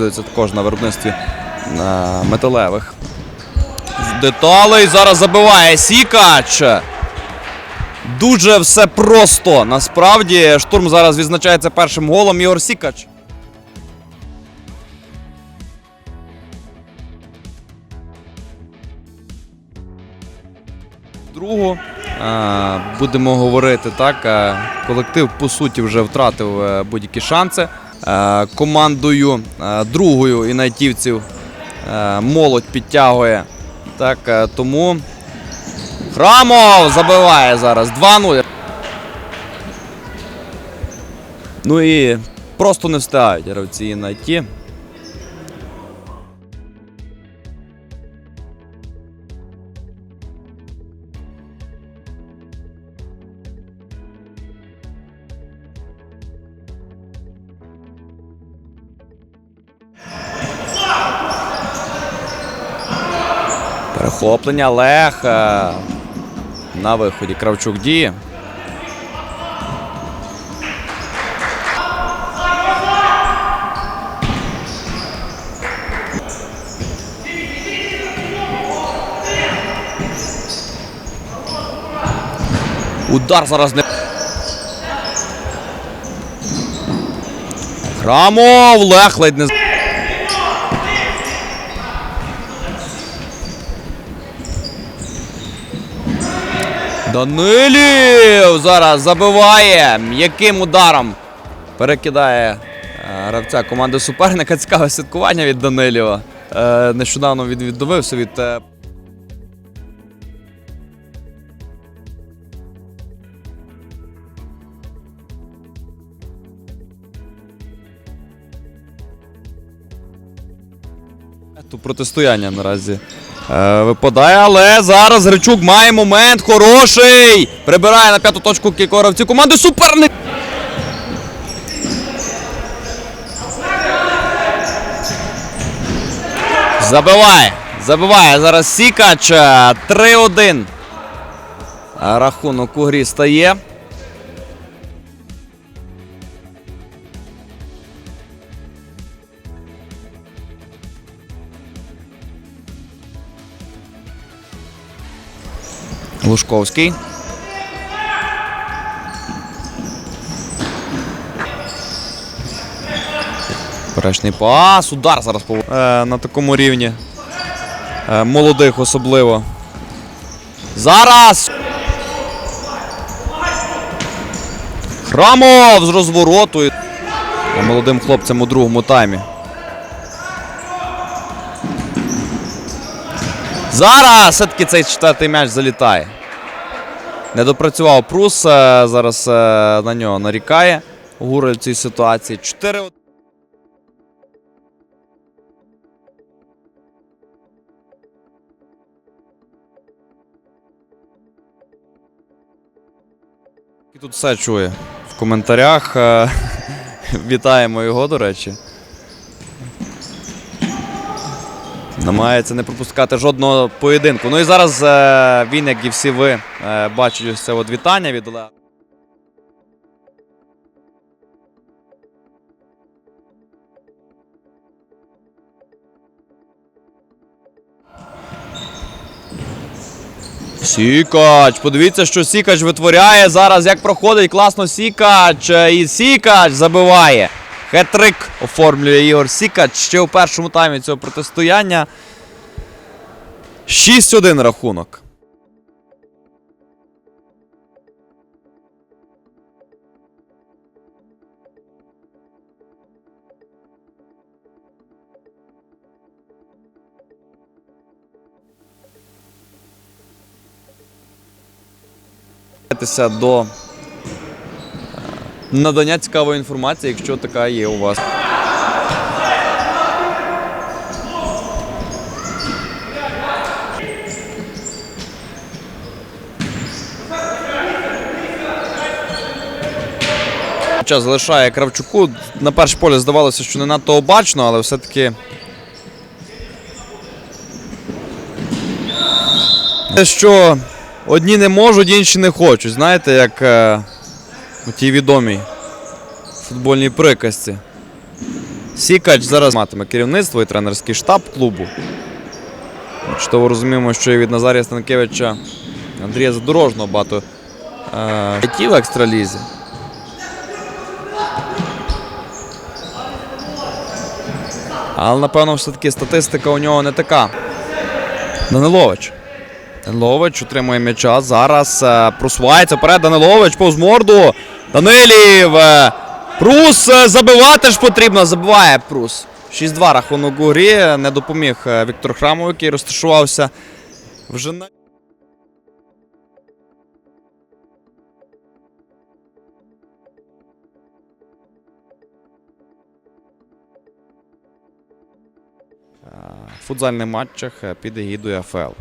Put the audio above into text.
спеціалізується також на виробництві е, металевих деталей. Зараз забиває Сікач. Дуже все просто. Насправді штурм зараз відзначається першим голом. Ігор Сікач. Другу е, будемо говорити так. е, Колектив по суті вже втратив будь-які шанси. Е, Командою е, другою інайтівців е, молодь підтягує. Так, тому Храмов забиває зараз 2-0. Ну і просто не встигають гравці на. Перехоплення Лех. е, На виході Кравчук діє. Удар зараз не. Храмов! Лех ледь не. Данилів зараз забиває м'яким ударом. Перекидає е, гравця команди суперника. Цікаве святкування від Данилєва. Е, Нещодавно він відновився від. е, протистояння наразі випадає, але зараз Гречук має момент хороший. Прибирає на п'яту точку кікоровці команди суперник. Забиває. Забиває зараз Сікач. е, 3-1. Е, Рахунок у грі стає. Лужковський. Перечний пас. Удар зараз по... е, на такому рівні. Е, молодих особливо. Зараз. Храмов з розвороту. Молодим хлопцям у другому таймі. Зараз все-таки цей четвертий м'яч залітає. Не допрацював Прус. е, Зараз е, на нього нарікає Гурель в цій ситуації. 4 Тут все чує в коментарях. е, Вітаємо його, до речі. Намагається не пропускати жодного поєдинку. Ну і зараз е, він, як і всі ви, е, бачать це от вітання від Олега. Сікач, подивіться, що Сікач витворяє зараз. Як проходить класно Сікач. е, І Сікач забиває. Хет-трик оформлює Ігор Сікач ще у першому таймі цього протистояння. 6-1 рахунок. до надання цікавої інформації, якщо така є у вас. Час залишає Кравчуку. На перше полі здавалося, що не надто обачно, але все-таки. Те, що одні не можуть, інші не хочуть. Знаєте, як е, у тій відомій футбольній приказці. Сікач зараз матиме керівництво і тренерський штаб клубу. Чудово розуміємо, що і від Назарія Станкевича Андрія Задорожного багато е, в екстралізі. Але, напевно, все-таки статистика у нього не така. Данилович. Данилович отримує м'яча. Зараз е, просувається вперед. Данилович повз морду. Данилів. е, Прус е, забивати ж потрібно. Забиває Прус. 6-2 рахунок у грі. Не допоміг е, Віктор Храмов, який розташувався вже на. Футзальних матчах під егідою АФЛ.